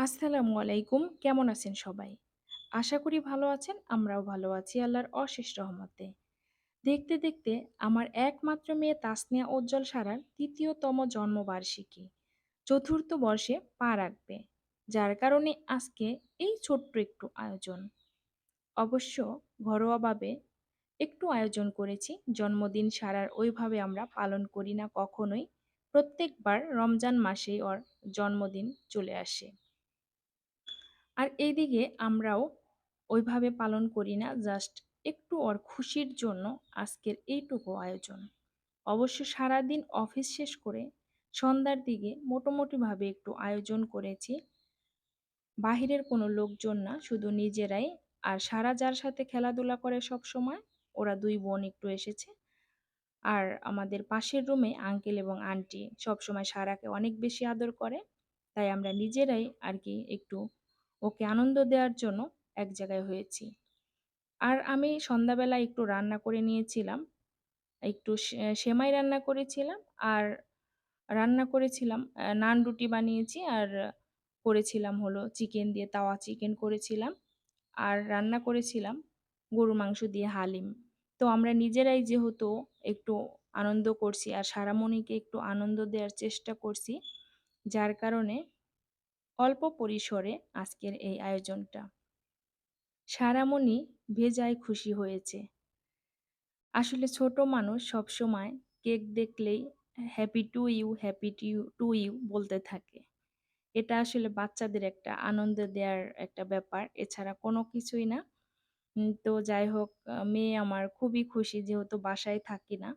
আসসালামু আলাইকুম। কেমন আছেন সবাই? আশা করি ভালো আছেন। আমরাও ভালো আছি আল্লাহর অশেষ রহমতে। দেখতে, দেখতে আমার একমাত্র মেয়ে তাসনিয়া উজ্জ্বল সারার তৃতীয়তম জন্মবার্ষিকী। চতুর্থ বর্ষে পা রাখবে। যার কারণে আজকে এই ছোট্ট একটু আয়োজন। অবশ্য ঘরোয়াভাবে একটু আয়োজন করেছি। জন্মদিন সারার ওইভাবে আমরা পালন করি না কখনোই। প্রত্যেকবার রমজান মাসেই ওর জন্মদিন চলে আসে। আর এইদিকে আমরাও ওইভাবে পালন করি না জাস্ট একটু ওর খুশির জন্য আজকের এইটুকু আয়োজন। অবশ্য সারাদিন অফিস শেষ করে সন্ধ্যার দিকে মোটামুটিভাবে একটু আয়োজন করেছি। বাহিরের কোনো লোকজন না, শুধু নিজেরাই আর সারা যার সাথে খেলাধুলা করে সব সময়, ওরা দুই বোন একটু এসেছে। আর আমাদের পাশের রুমে আঙ্কেল এবং আন্টি সবসময় সারাকে অনেক বেশি আদর করে, তাই আমরা নিজেরাই আর কি একটু ওকে আনন্দ দেওয়ার জন্য এক জায়গায় হয়েছি। আর আমি সন্ধ্যাবেলা একটু রান্না করে নিয়েছিলাম, একটু সেমাই রান্না করেছিলাম আর রান্না করেছিলাম নান রুটি বানিয়েছি আর করেছিলাম হলো চিকেন দিয়ে তাওয়া চিকেন করেছিলাম আর রান্না করেছিলাম গরু মাংস দিয়ে হালিম। তো আমরা নিজেরাই যেহেতু একটু আনন্দ করছি আর সারামণিকে একটু আনন্দ দেওয়ার চেষ্টা করছি, যার কারণে অল্প পরিসরে আজকের এই আয়োজনটা। সারামণি ভেজায় খুশি হয়েছে। আসলে ছোট মানুষ সবসময় কেক দেখলেই happy to you happy to to you বলতে থাকে। এটা আসলে বাচ্চাদের একটা আনন্দ দেওয়ার একটা ব্যাপার। এছাড়া কোনো কিছুই না। তো যাই হোক মেয়ে আমার খুবই খুশি যেহেতু বাসায় থাকি না।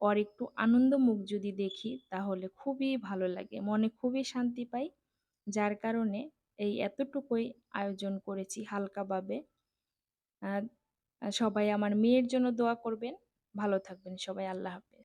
ওর একটু আনন্দ মুখ যদি দেখি তাহলে খুবই ভালো লাগে। মনে খুবই শান্তি পাই। যার কারণে এই এতটুকুই আয়োজন করেছি হালকাভাবে। সবাই আমার মেয়ের জন্য দোয়া করবেন। ভালো থাকবেন সবাই, আল্লাহ হাফেজ।